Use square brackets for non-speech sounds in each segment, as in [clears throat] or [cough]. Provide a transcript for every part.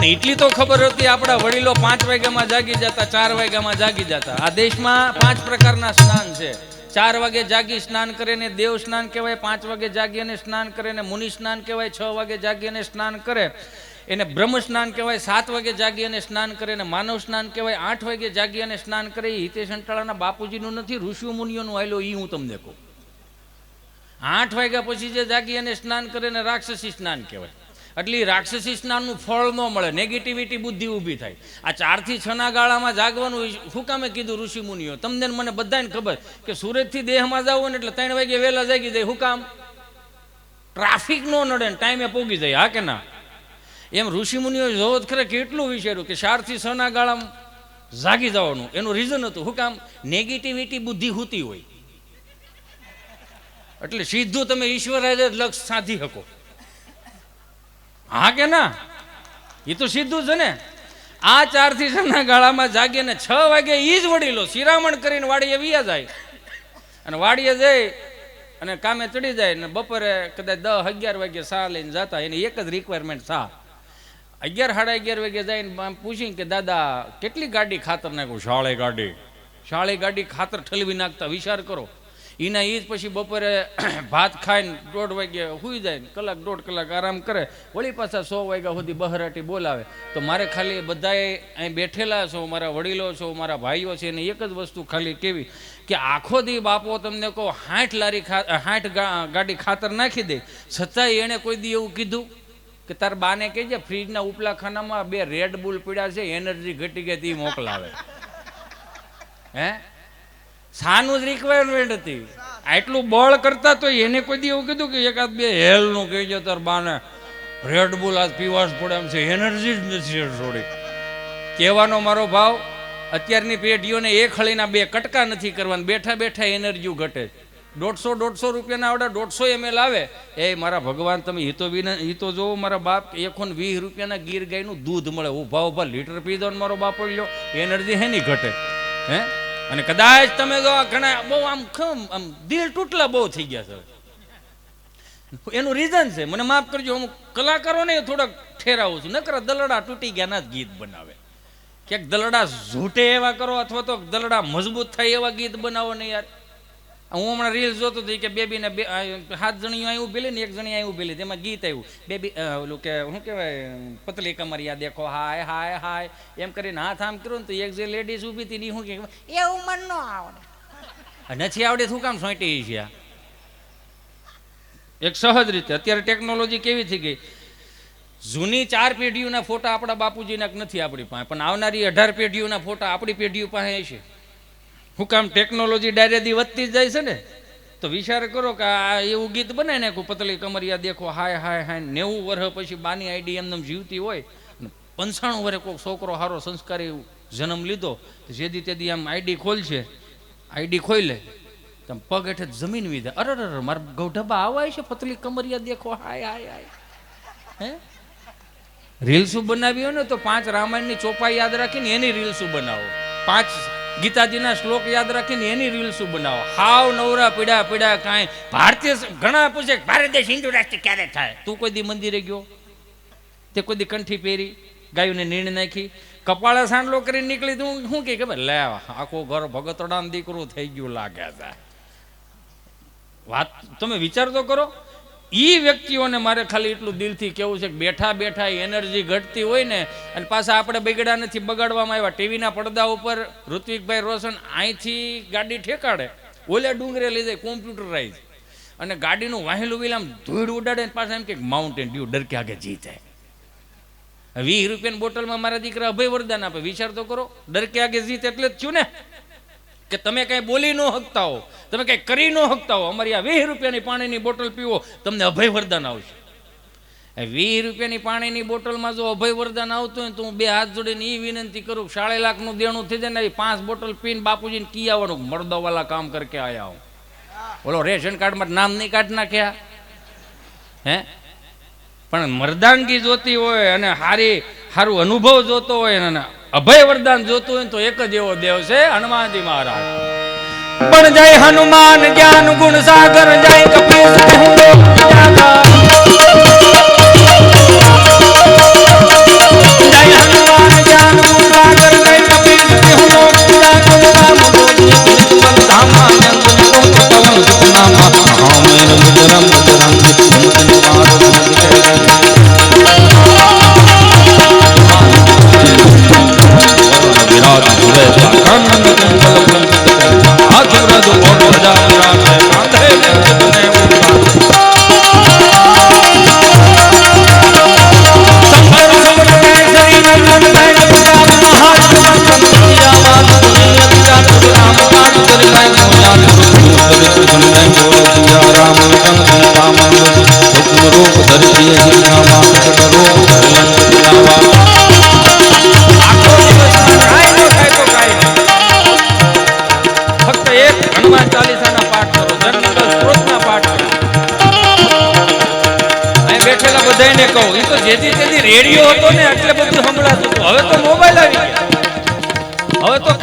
પણ એટલી તો ખબર હતી, આપણા વડીલો પાંચ વાગ્યામાં જાગી જતા, ચાર વાગ્યામાં જાગી જતા. આ દેશમાં પાંચ પ્રકારના સ્નાન છે. ચાર વાગે જાગી સ્નાન કરે ને દેવ સ્નાન કહેવાય, પાંચ વાગે જાગી અને સ્નાન કરે ને મુનિ સ્નાન કહેવાય, છ વાગે જાગી અને સ્નાન કરે. એને બ્રહ્મ સ્નાન કહેવાય, સાત વાગે જાગી અને સ્નાન કરે ને માનવ સ્નાન કહેવાય, આઠ વાગે જાગી અને સ્નાન કરે. એ હિતેશ અંટાળાના બાપુજીનું નથી ઋષિ મુનિઓનું આવેલો એ હું તમને કહું. આઠ વાગ્યા પછી જે જાગી અને સ્નાન કરે ને રાક્ષસી સ્નાન કહેવાય. એટલે રાક્ષસી સ્નાનનું ફળ ન મળે નેગેટિવિટી બુદ્ધિ ઊભી થાય. આ ચારથી છના ગાળામાં જાગવાનું શું કામે કીધું ઋષિ મુનિઓ? તમને મને બધાને ખબર કે સુરતથી દેહમાં જવું ને એટલે ત્રણ વાગે વહેલા જાગી જાય. શું કામ? ટ્રાફિક નો નડે ને ટાઈમે પોગી જાય, હા કે ના? એમ ઋષિ મુનિઓ જોવો ખરે કેટલું વિચાર્યું કે ચારથી છના ગાળામાં જાગી જવાનું. એનું રીઝન હતું. શું કામ? નેગેટિવિટી બુદ્ધિ હોતી હોય. એટલે સીધું તમે ઈશ્વર જ લક્ષ સાધી શકો. હા કે ના? એ તો સીધું છે ને. આ ચારથી છના ગાળામાં જાગીને છ વાગે ઈ જ વડીલો શિરામણ કરીને વાડીએ વિયા જાય. અને વાડીએ જઈ અને કામે ચડી જાય ને બપોરે કદાચ દસ અગિયાર વાગે સા લઈને જતા એની એક જ રિક્વાયરમેન્ટ સા. અગિયાર સાડા અગિયાર વાગે જઈને પૂછીને કે, દાદા, કેટલી ગાડી ખાતર નાખું? શાળે ગાડી. શાળે ગાડી ખાતર ઠલવી નાખતા વિચાર કરો. એના એ જ પછી બપોરે [clears throat] ભાત ખાઈને દોઢ વાગે સુઈ જાય કલાક દોઢ કલાક આરામ કરે, વળી પાછા સો વાગ્યા સુધી બહરાટી બોલાવે. તો મારે ખાલી બધાએ અહીં બેઠેલા છો, મારા વડીલો છો, મારા ભાઈઓ છે, એને એક જ વસ્તુ ખાલી કેવી કે આખો દી બાપો તમને કહો, હાઠ લારી ખા હાઠ ગાડી ખાતર નાખી દે. છતાંય એણે કોઈ દી એવું કીધું કે, તાર બાને કહેજે ફ્રીજના ઉપલા ખાનામાં બે રેડ બુલ પીડા છે, એનર્જી ઘટી ગઈ તે મોકલાવે. હે? સાનું જ રિક્વાયરમેન્ટ હતી. આટલું બળ કરતા તો એને કોઈ દી એવું કીધું કે એકાદ બે હેલનું કહી કહેજો તાર બાને રેડ બુલ આજ પીવાસ પડે એમ છે. એનર્જી જ નથી થોડી કહેવાનો મારો ભાવ, અત્યારની પેઢીઓને એ ખળીના બે કટકા નથી કરવાના. બેઠા બેઠા એનર્જી ઘટે દોઢસો દોઢસો રૂપિયાના આવડા દોઢસો એમએલ આવે. એ મારા ભગવાન, તમે હિતો વિના હિતો જોવો, મારા બાપ એકો ને વીસ રૂપિયાના ગીર ગાયનું દૂધ મળે. ઊભા ઊભા લીટર પી દો મારો બાપ લ્યો એનર્જી હે નહીં ઘટે. હે? અને કદાચ તમે જો ઘણા બહુ આમ ખમ, આમ દિલ તૂટલા બહુ થઈ ગયા છે. એનું રીઝન છે. મને માફ કરજો, હું કલાકારોને થોડાક ઠેરાવું છું. નકર દલડા તૂટી ગયા ના જ ગીત બનાવે. ક્યાંક દલડા ઝૂટે એવા કરો અથવા તો દલડા મજબૂત થાય એવા ગીત બનાવો ને યાર. હું હમણાં રીલ્સ જોતો હતો કે બેબીને બે સાત જણી અહીં ઊભેલી ને એક જણી અહીં ઊભેલી તેમાં ગીત આવ્યું બેબી ઓલું કે શું કહેવાય પતલી કમરિયા દેખો હાય હાય હાય. એમ કરીને હાથ આમ કર્યું ને તો એક જે લેડીઝ ઊભી હતી ને શું કે એવું મન ન આવડે. નથી આવડે શું કામ સોંટી છે? એક સહજ રીતે અત્યારે ટેકનોલોજી કેવી થઈ ગઈ? જૂની ચાર પેઢીઓના ફોટા આપણા બાપુજીના નથી આપણી પાસે પણ આવનારી અઢાર પેઢીઓના ફોટા આપણી પેઢીઓ પાસે છે હું કામ ટેકનોલોજી ડાયરેદી વધતી જ જાય છે ને, તો વિચાર કરો કે આ એવું ગીત બને ને કે પતલી કમરિયા દેખો, હાય હાય હાય નેવું વર્ષ પછી બાની આઈડી એમને જીવતી હોય પંચાણું વર્ષે કોઈક છોકરો સારો સંસ્કારી જન્મ લીધો, તો જેદી તેદી આમ આઈડી ખોલશે, આઈડી ખોલે તમે પગ હેઠે જમીન વિધે. અરે અરે મારા ગૌઢબા આવાય છે, પતલી કમરિયા દેખો, હાય હાય હાય. હે? રીલ્સું બનાવી હોય ને તો પાંચ રામાયણની ચોપાઈ યાદ રાખીને એની રીલ્સું બનાવો. પાંચ ગીતાજીના શ્લોક યાદ રાખીને એની રીલ્સું બનાવો. હાવ નવરા, પીડા પીડા કાંઈ. ભારતીય ઘણા પૂછે ભારત દેશ હિન્દુ રાષ્ટ્ર ક્યારે થાય? તું કોઈ દી મંદિરે ગયો? તે કોઈ દી કંઠી પહેરી, ગાયોને નીણ નાખી, કપાળે સાંડલો કરીને નીકળી તું શું કે ખબર લે, આખું ઘર ભગતડાનું દીકરું થઈ ગયું લાગે છે. વાત, તમે વિચાર તો કરો? ઈ વ્યક્તિઓને મારે ખાલી એટલું દિલથી કેવું છે કે બેઠા બેઠા એનર્જી ઘટતી હોય ને, અને પાછા આપણે બગડ્યા નથી, બગાડવામાં આવ્યા. ટીવીના પડદા ઉપર ઋત્વિકભાઈ રોશન અહીંથી ગાડી ઠેકાડે ઓલે ડુંગરે લઈ જાય કોમ્પ્યુટરાઇઝ અને ગાડીનું વાહેલું વિલ આમ ધૂળ ઉડાડે પાછા એમ કે માઉન્ટેન ડ્યુ ડર કે આગે જીતે વીસ રૂપિયાની બોટલમાં મારા દીકરા અભય વરદાન આપે. વિચાર તો કરો, ડર કે આગે જીત એટલે જ થયું ને. કે તમે કાંઈ બોલી ન શકતા હો, તમે કાંઈ કરી ન શકતા હો, અમારી આ વીસ રૂપિયાની પાણીની બોટલ પીવો, તમને અભય વરદાન આવશે. વીસ રૂપિયાની પાણીની બોટલમાં જો અભય વરદાન આવતું હોય તો હું બે હાથ જોડીને એ વિનંતી કરું, સાડે લાખનું દેણું થઈ જાય ને પાંચ બોટલ પીને બાપુજીને કી આવવાનું, મર્દવાલા કામ કરકે આયા હું. બોલો, રેશન કાર્ડમાં નામ નહીં કાઢ નાખ્યા? હે? પણ મર્દાનગી જોતી હોય અને હારી સારું અનુભવ જોતો હોય અને અભય વરદાન જોતું હોય તો એક જ એવો દેવ છે હનુમાનજી મહારાજ. પણ જય હનુમાન જ્ઞાન ગુણ સાગર, જય કપી I'm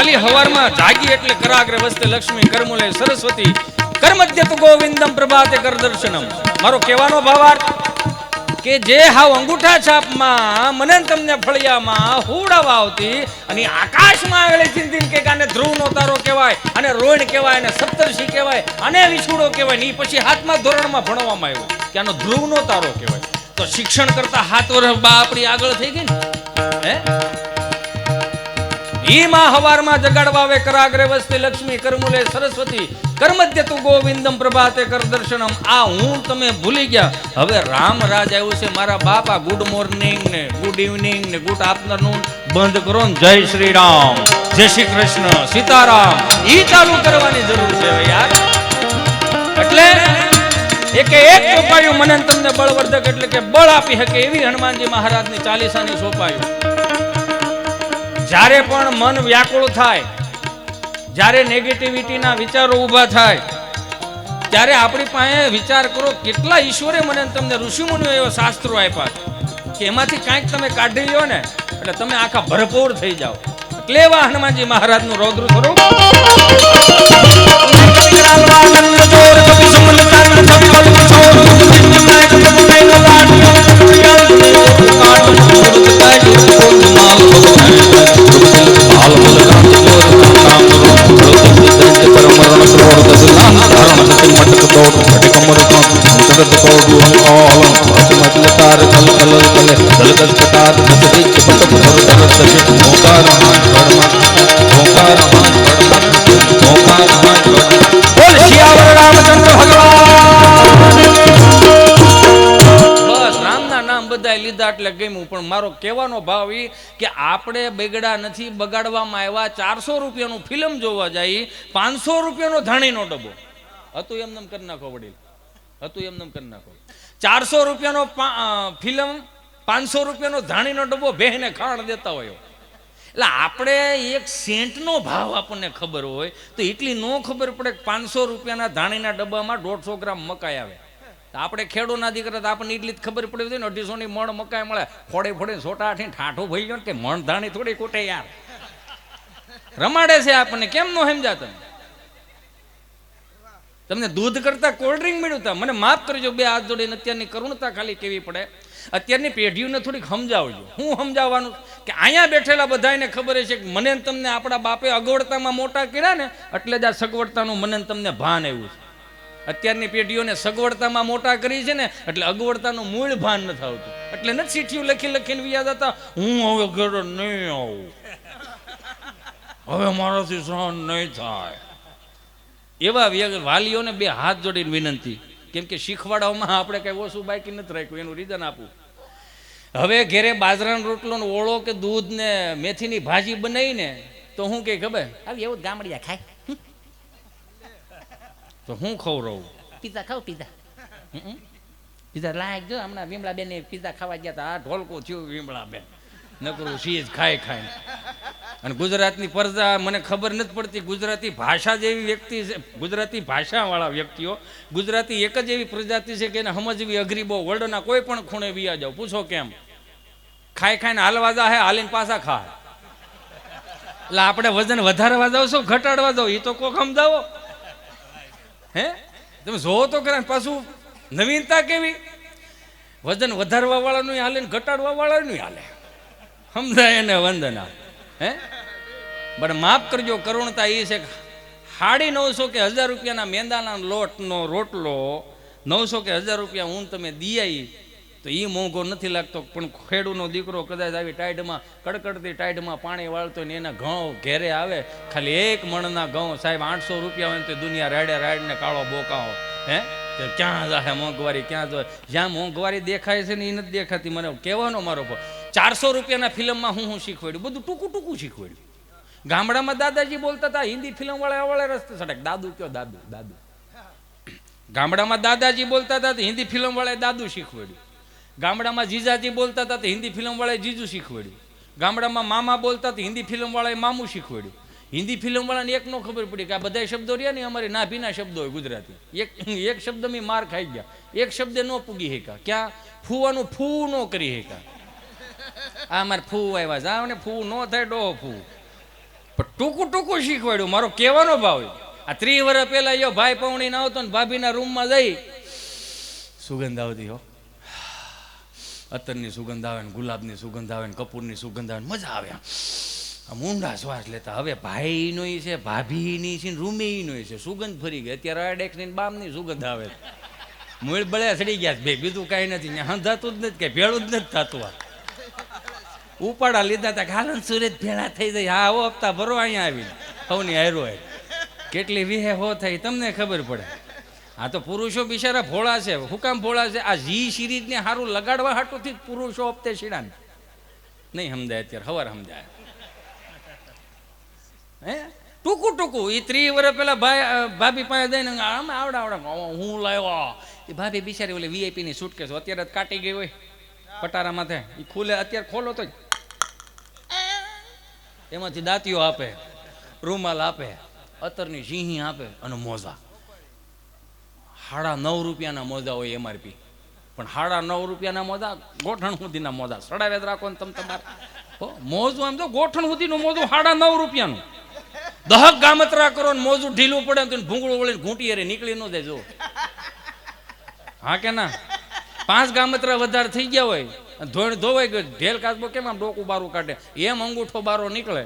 ખાલી હવારમાં જાગી એટલે કરાગ્ર વસ્તે લક્ષ્મી કર્મુલે સરસ્વતી કરમધ્ય ગોવિંદમ પ્રભાતે કર દર્શનમ. મારો કહેવાનો ભાવાર્થ કે જે હાવ અંગૂઠા છાપમાં મને તમને ફળિયામાં હુડાવા આવતી અને આકાશમાં આવેલી ચિંતિન કે આને ધ્રુવનો તારો કહેવાય, અને રોણ કહેવાય, અને સપ્તર્ષિ કહેવાય, અને વિછુડો કહેવાય, ની પછી હાથમાં ધોરણમાં ભણવામાં આવ્યું. કે આનો ધ્રુવનો તારો કહેવાય. તો શિક્ષણ કરતા હાથ વર્ષ બા આપણી આગળ થઈ ગઈ ને? હે? ઈ માં હવારમાં જગાડવા આવે કરાગ્રે વસ્તી લક્ષ્મી, કરમુલે, સરસ્વતી. કર્મધ્ય તું ગોવિંદમ પ્રભાતે કર દર્શનમ. આ હું તમે ભૂલી ગયા. હવે રામ રાજ આવ્યું છે મારા બાપા. ગુડ મોર્નિંગ ને ગુડ ઇવનિંગ ને ગુડ આફ્ટરનૂન બંધ કરો ને જય શ્રી રામ જય શ્રી કૃષ્ણ. સીતારામ. ઈ ચાલુ કરવાની જરૂર છે યાર. એટલે એક એક સોંપાયું મને તમને બળવર્ધક એટલે કે બળ આપી શકે એવી હનુમાનજી મહારાજની ચાલીસાની સોંપાયું. જ્યારે પણ મન વ્યાકુળ થાય, જ્યારે નેગેટિવિટીના વિચારો ઊભા થાય, ત્યારે આપણી પાસે વિચાર કરો કેટલા ઈશ્વરે મને તમને ઋષિમુનિઓ એવા શાસ્ત્રો આપ્યા કે એમાંથી કાંઈક તમે કાઢી લ્યો ને, એટલે તમે આખા ભરપૂર થઈ જાઓ. એટલે એવા હનુમાનજી મહારાજનું રૌદ્ર સ્વરૂપ. બોલ શિયાવર રામચંદ્ર ભગવાન બસ, રામના નામ બધા લીધા એટલે ગમ્યું, પણ મારો કહેવાનો ભાવ એ કે આપણે બગડા નથી, બગાડવામાં આવ્યા, ચારસો રૂપિયાનું ફિલ્મ જોવા જાય, પાંચસો રૂપિયાનો ધાણીનો ડબ્બો. હતું એમને કરી નાખો વડીલ. હતું એમને કરી નાખો. ચારસો રૂપિયાનો ફિલ્મ, પાંચસો રૂપિયાનો ધાણીનો ડબ્બો બેહને ખાણ દેતા હોય. એટલે આપણે એક સેન્ટનો ભાવ આપણને ખબર હોય, તો એટલી નો ખબર પડે કે પાંચસો રૂપિયાના ધાણીના ડબ્બામાં દોઢસો ગ્રામ મકાઈ આવે. આપણે ખેડૂતના દીકરા તો આપણને એટલી જ ખબર પડી હતી ને અઢીસોની મણ મકાઈ મળે. ફોડે ફોડે સોટા આઠી ઠાઠો ભઈ ગયો કે મણ ધાણી થોડી કોટે યાર. રમાડે છે આપણને. કેમ નો સમજા તમે તમને દૂધ કરતા કોલ્ડ ડ્રિંક મળ્યું હતા મને માફ કરજો, બે હાથ જોડીને અત્યારની કરુણતા ખાલી કેવી પડે? અત્યારની પેઢીઓને થોડીક સમજાવજો. હું સમજાવવાનું? કે અહીંયા બેઠેલા બધાને ખબર છે કે મને તમને આપણા બાપે અગવડતામાં મોટા કર્યા ને, એટલે જ આ સગવડતાનું મને તમને ભાન આવ્યું છે. અત્યારની પેઢીઓને સગવડતામાં મોટા કરી છે ને, એટલે અગવડતાનું મૂળ ભાન નથી આવતું એટલે નથી ચીઠીઓ લખી લખીને વ્યાજ હતા હું હવે ઘરે નહીં આવું. હવે મારાથી સહન નહીં થાય. એવા વાલીઓને બે હાથ જોડીને વિનંતી. કેમ કે શીખવાડવામાં આપણે કઈ ઓછું બાકી નથી રાખ્યું એનું રીઝન આપું. હવે ઘેરે બાજરાનો રોટલો ને ઓળો કે દૂધ ને મેથીની ભાજી બનાવીને તો હું કે ખબર? આવી એવું ગામડિયા ખાય. તો હું ખવડાવું પીઝા ખાવ પીઝા. પીઝા લાયક જો હમણાં વિમલા બેન પીઝા ખાવા ગયા હતા આ ઢોલકો થયું વિમળા બેન નકરું જ ખાય ખાય. અને ગુજરાતની પરજા, મને ખબર નથી પડતી, ગુજરાતી ભાષા જેવી વ્યક્તિ છે, ગુજરાતી ભાષાવાળા વ્યક્તિઓ, ગુજરાતી એક જ એવી પ્રજાતિ છે કે એને સમજવી અઘરી બહુ. વર્લ્ડના કોઈ પણ ખૂણે વિયા જાવ પૂછો કેમ? ખાઈ ખાઈને હાલવા જા હે હાલીને પાછા ખા. એટલે આપણે વજન વધારવા જાવ છો, ઘટાડવા જાવ એ તો કોક સમજાવો. હે? તમે જોવો તો ખરા પાછું નવીનતા કેવી? વજન વધારવા વાળાનું હાલે ને ઘટાડવા વાળાનું હાલે. સમજાય એને વંદના. હે? પણ માફ કરજો, કરુણતા એ છે સાડી નવસો કે હજાર રૂપિયાના મેંદાના લોટનો રોટલો, નવસો કે હજાર રૂપિયા હું તમે દિયાઈ, તો એ મોંઘો નથી લાગતો. પણ ખેડૂનો દીકરો કદાચ આવી ટાઈડમાં, કડકડતી ટાઈડમાં પાણી વાળતો ને એના ઘઉં ઘેરે આવે, ખાલી એક મણના ઘઉં, સાહેબ આઠસો રૂપિયા હોય તો દુનિયા રાડે રાડને કાળો બોકાવો હે? તો ક્યાં જાહે મોંઘવારી, ક્યાં જાય જ્યાં મોંઘવારી દેખાય છે ને એ નથી દેખાતી. મને કહેવાનો મારો પર ચારસો રૂપિયાના ફિલ્મમાં હું હું શીખવાડ્યું? બધું ટૂંકું ટૂંકું શીખવાડ્યું. ગામડામાં દાદાજી બોલતા હતા, હિન્દી ફિલ્મ વાળા વાળા રસ્તે સડક. દાદુ કયો? દાદુ દાદુ. ગામડામાં દાદાજી બોલતા હતા હિન્દી ફિલ્મ વાળાએ દાદુ શીખવાડ્યું. ગામડામાં જીજાજી બોલતા હતા તો હિન્દી ફિલ્મ વાળાએ જીજુ શીખવાડ્યું. ગામડામાં મામા બોલતા તો હિન્દી ફિલ્મ વાળાએ મામું શીખવાડ્યું. હિન્દી ફિલ્મ વાળાને એક નો ખબર પડી કે આ બધા શબ્દો રહ્યા ને અમારે ના ભીના શબ્દો હોય ગુજરાતી. એક એક શબ્દ મેં માર ખાઈ ગયા. એક શબ્દ ન પૂગી હેકા ક્યાં? ફૂવાનું ફૂ ન કરી હેકા આ મારે ફૂ આવ્યા જાવ ને ફૂ ન થાય ડોહો ફૂ. પણ ટૂંકું ટૂંકું શીખવાડ્યું. મારો કહેવાનો ભાવ આ ત્રી વર્ષ પહેલા યો ભાઈ પૌણી આવતો ને ભાભીના રૂમમાં જઈ. સુગંધ આવતી હો. અત્તરની સુગંધ આવે ને ગુલાબની સુગંધ આવે ને કપૂરની સુગંધ આવે ને મજા આવે આમ. ઊંડા શ્વાસ લેતા. હવે ભાઈનો છે, ભાભીની છે ને રૂમેયનો છે. સુગંધ ફરી ગઈ. અત્યારે અડેક્સની ને બામની સુગંધ આવે. મૂળ બળે સડી ગયા બે, બીજું કાંઈ નથી. હંધાતું જ નથી, કાંઈ ભેળું જ નથી થતું આ. ઉપાડા લીધા હતા હાલો ને સુરત ભેળા થઈ જાય. હા, આવો હપ્તા ભરો અહીંયા આવીને. સૌની હારો હોય. કેટલી વિહે હો થઈ, તમને ખબર પડે. આ તો પુરુષો બિચારા ભોળા છે. હુકામ ભોળા છે? આ જી સિરીઝને સારું લગાડવા હાટુથી પુરુષો હપ્તે શીડાને નહીં સમજાય અત્યારે, હવાર સમજાય. હે? ટૂંકું ટૂંકું. એ ત્રી વર્ષ પેલા ભાઈ ભાભી પાસે દઈને આમ આવડા આવડા. હું લાવ્યો. એ ભાભી બિચારી ઓલી વીઆઈપી ની સુટકેસ અત્યારે કાટી ગઈ હોય. પટારા માથે. એ ખુલે, અત્યારે ખોલો તો એમાંથી દાંતીઓ આપે, રૂમાલ આપે અત્તરની ઝીહી આપે અને મોજા. સાડા નવ રૂપિયાના મોજા હોય એમઆરપી પણ સાડા નવ રૂપિયાના મોજા ગોઠણ સુધીના મોજા. સડાવે રાખો ને તમે તમારે. મોજું આમ તો ગોઠણ સુધીનું મોજું સાડા નવ રૂપિયાનું. દહક ગામતરા કરો ને મોજું ઢીલું પડે તો ભૂંગળું વળીને ઘૂંટી અરે નીકળી ન જાય જો હા કે ના? પાંચ ગામતરા વધારે થઈ ગયા હોય અને ધોવાઈ ગયો. ઢેલ કાચબો કેમ આમ ડોકું બારું કાઢે? એમ અંગૂઠો બારો નીકળે.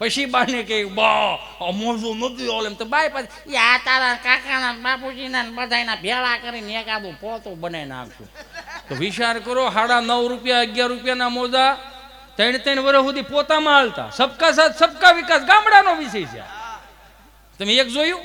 પછી બાને કે બા મોજું નથી ઓલ એમ તો બાય પાછી આ તારા કાકાના બાપુજીના બધાના ભેળા કરીને એકાદું પોતું બનાવી નાખશું. તો વિચાર કરો સાડા નવ રૂપિયા, અગિયાર રૂપિયાના મોજા ત્રણ ત્રણ વર્ષ સુધી પોતામાં હાલતા. સબકા સાથ, સબકા વિકાસ ગામડાનો વિષય છે તમે એક જોયું?